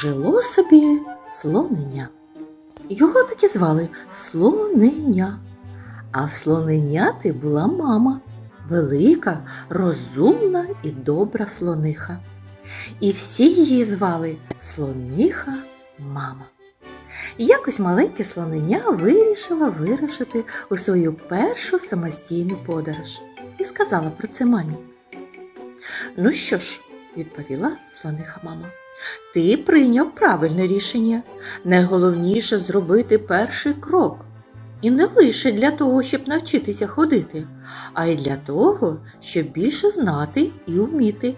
Жило собі слонення. Його так і звали слонення. А в слоненяти була мама, велика, розумна і добра слониха. І всі її звали слониха мама. І Якось маленьке слонення вирішила вирушити у свою першу самостійну подорож і сказала про це мамі. Ну що ж, відповіла слониха мама, ти прийняв правильне рішення. Найголовніше зробити перший крок. І не лише для того, щоб навчитися ходити, а й для того, щоб більше знати і вміти.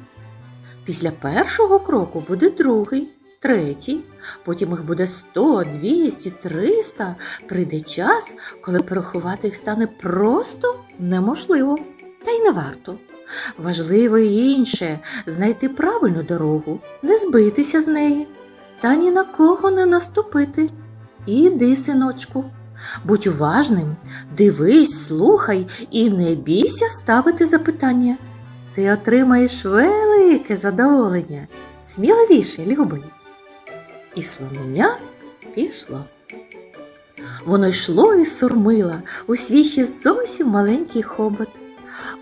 Після першого кроку буде другий, третій, потім їх буде 100, 200, 300. Прийде час, коли порахувати їх стане просто неможливо, та й не варто. Важливо і інше знайти правильну дорогу, не збитися з неї, та ні на кого не наступити. Іди, синочку, будь уважним, дивись, слухай і не бійся ставити запитання. Ти отримаєш велике задоволення. Сміливіше, любий. І слонення пішло. Воно йшло і сурмило у свій ще зовсім маленький хобот.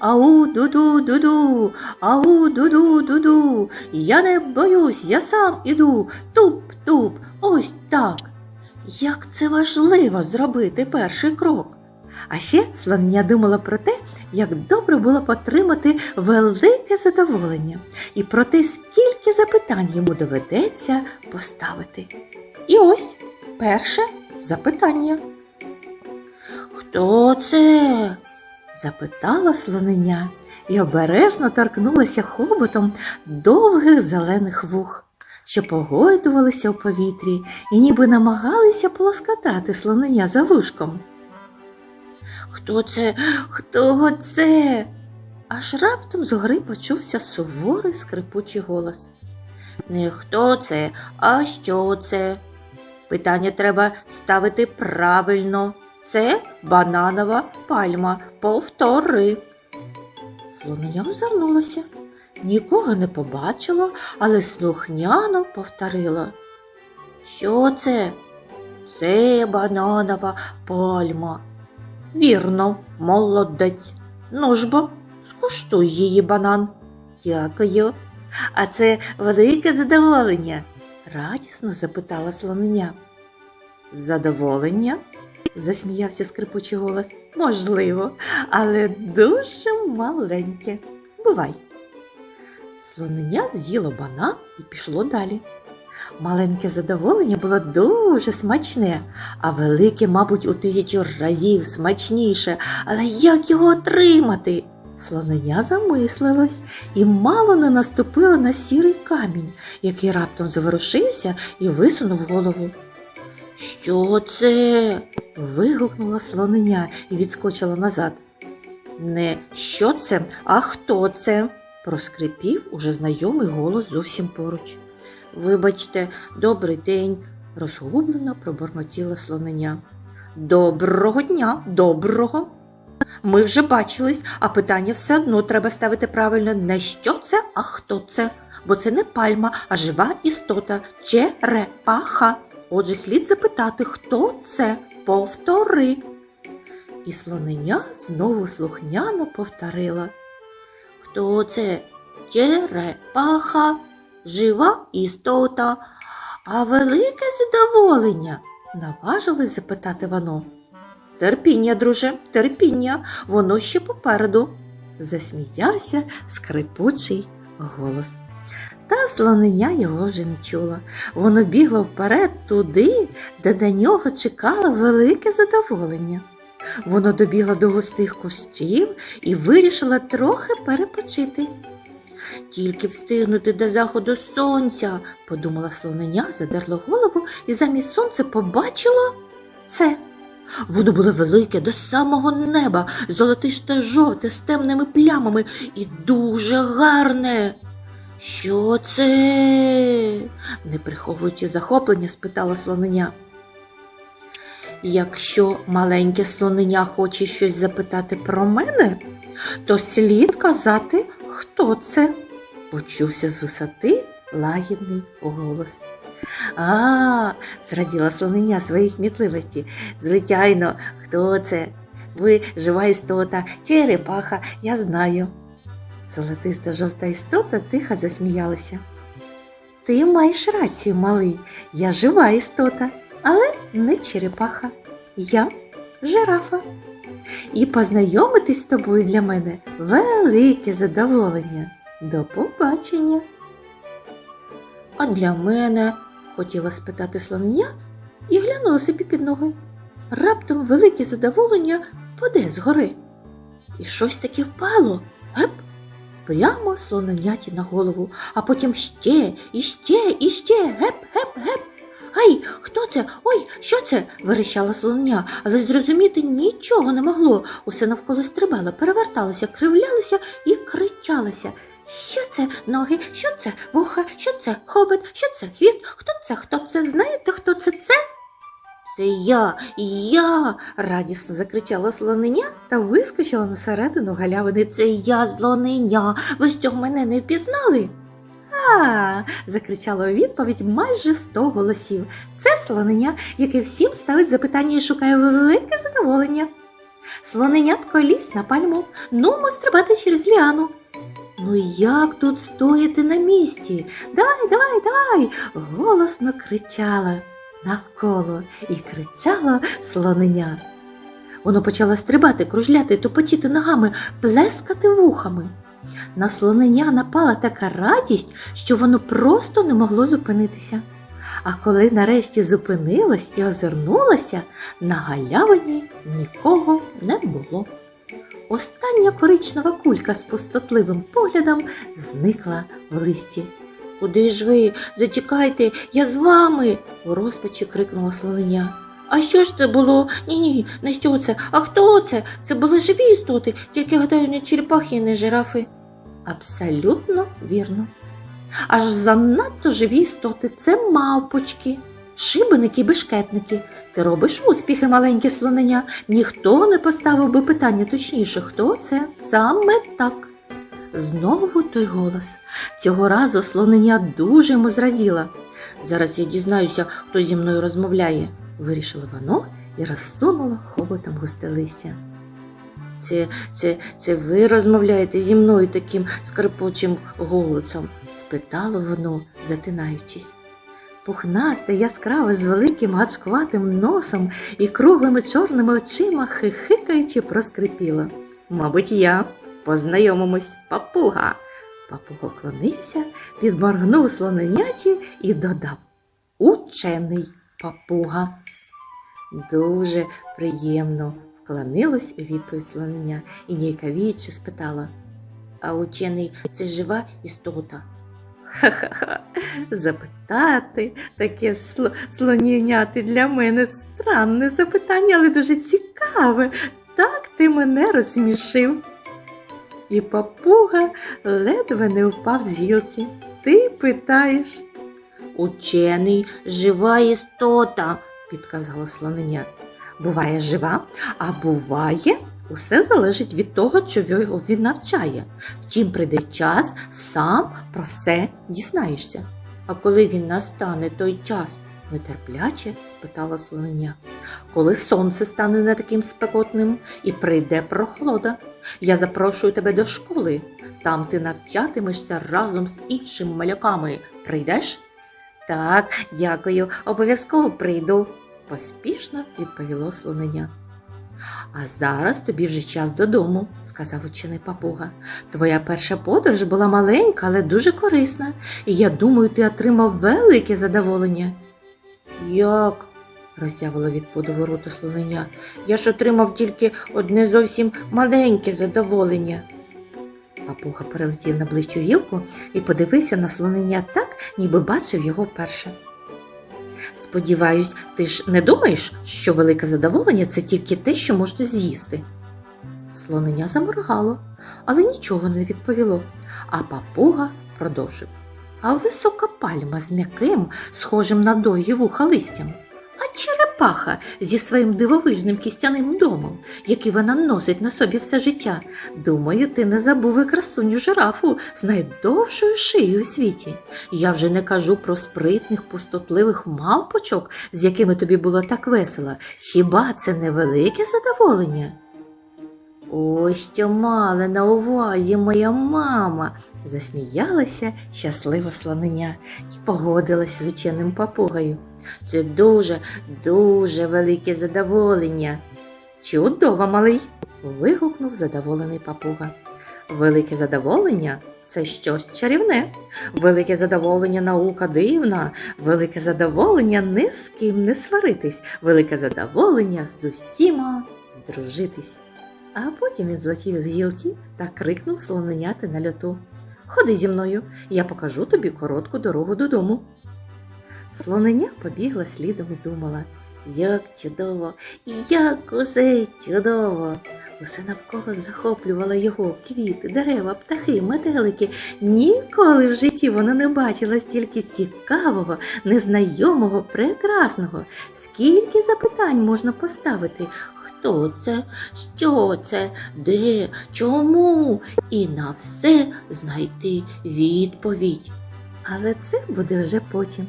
Ау, дуду, дуду, ау, дуду, дуду. Я не боюсь, я сам іду. Туп-туп, ось так. Як це важливо зробити перший крок. А ще слонення думала про те, як добре було б отримати велике задоволення і про те, скільки запитань йому доведеться поставити. І ось перше запитання. Хто це? Запитала слонення і обережно торкнулася хоботом довгих зелених вух, що погойдувалися у повітрі і ніби намагалися полоскатати слонення за вушком. Хто це? Хто це? Аж раптом згори почувся суворий скрипучий голос. Не хто це, а що це? Питання треба ставити правильно. Це бананова пальма. Повтори. Слонення озирнулося. Нікого не побачило, але слухняно повторила. Що це? Це бананова пальма. Вірно, молодець. Ну ж бо, скуштуй її банан. Дякую. А це велике задоволення? радісно запитала слонення. Задоволення? Засміявся скрипучий голос. Можливо, але дуже маленьке. Бувай. Слонення з'їло банан і пішло далі. Маленьке задоволення було дуже смачне, а велике, мабуть, у тисячу разів смачніше. Але як його отримати? Слонення замислилось і мало не наступило на сірий камінь, який раптом заворушився і висунув голову. Що це? Вигукнула слонення і відскочила назад. Не що це, а хто це? проскрипів уже знайомий голос зовсім поруч. Вибачте, добрий день, розгублено пробормотіла слонення. Доброго дня, доброго. Ми вже бачились, а питання все одно треба ставити правильно не що це, а хто це. Бо це не пальма, а жива істота черепаха. Отже, слід запитати, хто це. Повтори. І слонення знову слухняно повторила. Хто це? Черепаха, жива істота, а велике задоволення, наважилось запитати воно. Терпіння, друже, терпіння, воно ще попереду, засміявся скрипучий голос. Та слонення його вже не чула. Воно бігло вперед туди, де на нього чекало велике задоволення. Воно добігло до густих кущів і вирішило трохи перепочити. Тільки встигнути до заходу сонця, подумала слонення, задерло голову і замість сонця побачило це. Воно було велике до самого неба, золотисте жовте з темними плямами і дуже гарне. Що це? не приховуючи захоплення, спитала слонення. Якщо маленьке слонення хоче щось запитати про мене, то слід казати, хто це, почувся з висоти лагідний голос. А, зраділа слонення своїй кмітливості. Звичайно, хто це? Ви жива істота, черепаха, я знаю. Золотиста жовта істота тихо засміялася. Ти маєш рацію, малий, я жива істота, але не черепаха. Я жирафа. І познайомитись з тобою для мене велике задоволення. До побачення. А для мене, хотіла спитати слонення і глянула собі під ноги. Раптом велике задоволення паде згори. І щось таке впало. Геп! Прямо слоненяті на голову, а потім ще, і ще, і ще, геп, геп, геп. Ай, хто це? Ой, що це? верещала слоня, але зрозуміти нічого не могло. Усе навколо стрибало, переверталося, кривлялося і кричалося. Що це ноги? Що це вуха? Що це хобот? Що це хвіст? Хто це? Хто це? Знаєте, хто це це? Це я, я. радісно закричала слоненя та вискочила на середину галявини. Це я, слоненя. Ви що мене не впізнали? А, закричала у відповідь майже сто голосів. Це слоненя, яке всім ставить запитання і шукає велике задоволення. Слоненятко лізь на пальму, нумо стрибати через ліану. Ну як тут стояти на місці? Давай, давай, давай. голосно кричала навколо і кричало слоненя. Воно почало стрибати, кружляти, тупотіти ногами, плескати вухами. На слоненя напала така радість, що воно просто не могло зупинитися. А коли нарешті зупинилось і озирнулося, на галявині нікого не було. Остання коричнева кулька з пустотливим поглядом зникла в листі. Куди ж ви? Зачекайте, я з вами. у розпачі крикнула слоненя. А що ж це було? Ні, ні, не що це? А хто це? Це були живі істоти, тільки гадаю, не черепахи не жирафи. Абсолютно вірно. Аж занадто живі істоти це мавпочки, шибеники, бешкетники. Ти робиш успіхи, маленьке слонення. Ніхто не поставив би питання точніше, хто це? Саме так. Знову той голос. Цього разу слонення дуже йому зраділа. Зараз я дізнаюся, хто зі мною розмовляє, вирішила воно і розсунула хоботом густе листя. Це, це, це ви розмовляєте зі мною таким скрипучим голосом? спитало воно, затинаючись. Пухнасте, яскраве, з великим гачкуватим носом і круглими чорними очима, хихикаючи, проскрипіло. Мабуть, я. Познайомимось, папуга. Папуга вклонився, підморгнув слоненяті і додав Учений папуга. Дуже приємно вклонилось у відповідь слоненя і ніяковіючи спитала А учений це жива істота? Ха-ха-ха, запитати таке сло- слонєняти для мене странне запитання, але дуже цікаве. Так ти мене розсмішив. І папуга ледве не впав з гілки. Ти питаєш? Учений жива істота, підказала слоненя. Буває жива, а буває, усе залежить від того, чого він навчає. Втім, прийде час, сам про все дізнаєшся. А коли він настане той час? Нетерпляче спитала слоненя. Коли сонце стане не таким спекотним і прийде прохолода, я запрошую тебе до школи. Там ти навчатимешся разом з іншими малюками. Прийдеш? Так, дякую, обов'язково прийду, поспішно відповіло слоненя. А зараз тобі вже час додому, сказав учений папуга. Твоя перша подорож була маленька, але дуже корисна, і я думаю, ти отримав велике задоволення. Як? роззявило від подиву рота слонення. Я ж отримав тільки одне зовсім маленьке задоволення. Папуга перелетів на ближчу гілку і подивився на слонення так, ніби бачив його вперше. Сподіваюсь, ти ж не думаєш, що велике задоволення це тільки те, що можна з'їсти. Слонення заморгало, але нічого не відповіло, а папуга продовжив. А висока пальма з м'яким, схожим на довгі вуха листям. А черепаха зі своїм дивовижним кістяним домом, який вона носить на собі все життя. Думаю, ти не забув і красуню жирафу з найдовшою шиєю у світі. Я вже не кажу про спритних, пустотливих мавпочок, з якими тобі було так весело. Хіба це не велике задоволення? Ось що мала на увазі моя мама, засміялася щаслива слонення і погодилась з ученим папугою. Це дуже, дуже велике задоволення. Чудово, малий. вигукнув задоволений папуга. Велике задоволення це щось чарівне. Велике задоволення наука дивна, велике задоволення ні з ким не сваритись, велике задоволення з усіма здружитись. А потім він злетів з гілки та крикнув слоненяти на льоту. Ходи зі мною, я покажу тобі коротку дорогу додому. Слоненя побігла слідом і думала, як чудово, як усе чудово. Усе навколо захоплювало його квіти, дерева, птахи, метелики. Ніколи в житті вона не бачила стільки цікавого, незнайомого, прекрасного. Скільки запитань можна поставити? Хто це? Що це? Де? Чому? І на все знайти відповідь. Але це буде вже потім,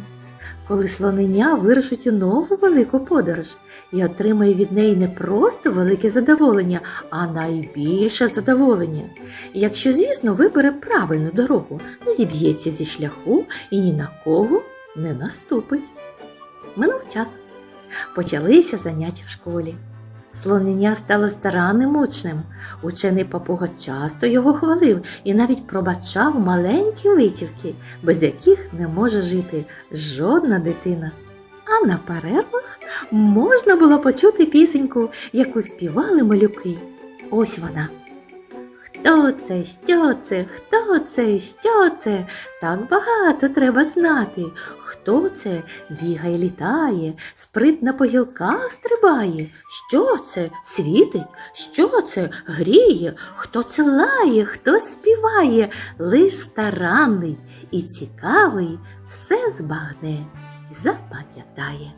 коли слоненя вирушить у нову велику подорож і отримає від неї не просто велике задоволення, а найбільше задоволення. Якщо, звісно, вибере правильну дорогу, не зіб'ється зі шляху і ні на кого не наступить. Минув час. Почалися заняття в школі. Слонення стало старанним учнем. Учений папуга часто його хвалив і навіть пробачав маленькі витівки, без яких не може жити жодна дитина. А на перервах можна було почути пісеньку, яку співали малюки. Ось вона. Хто це, що це, хто це, що це? Так багато треба знати. Хто це бігає, літає, спритно по гілках стрибає? Що це світить? Що це гріє? Хто це лає, хто співає? Лиш старанний і цікавий все збагне, запам'ятає.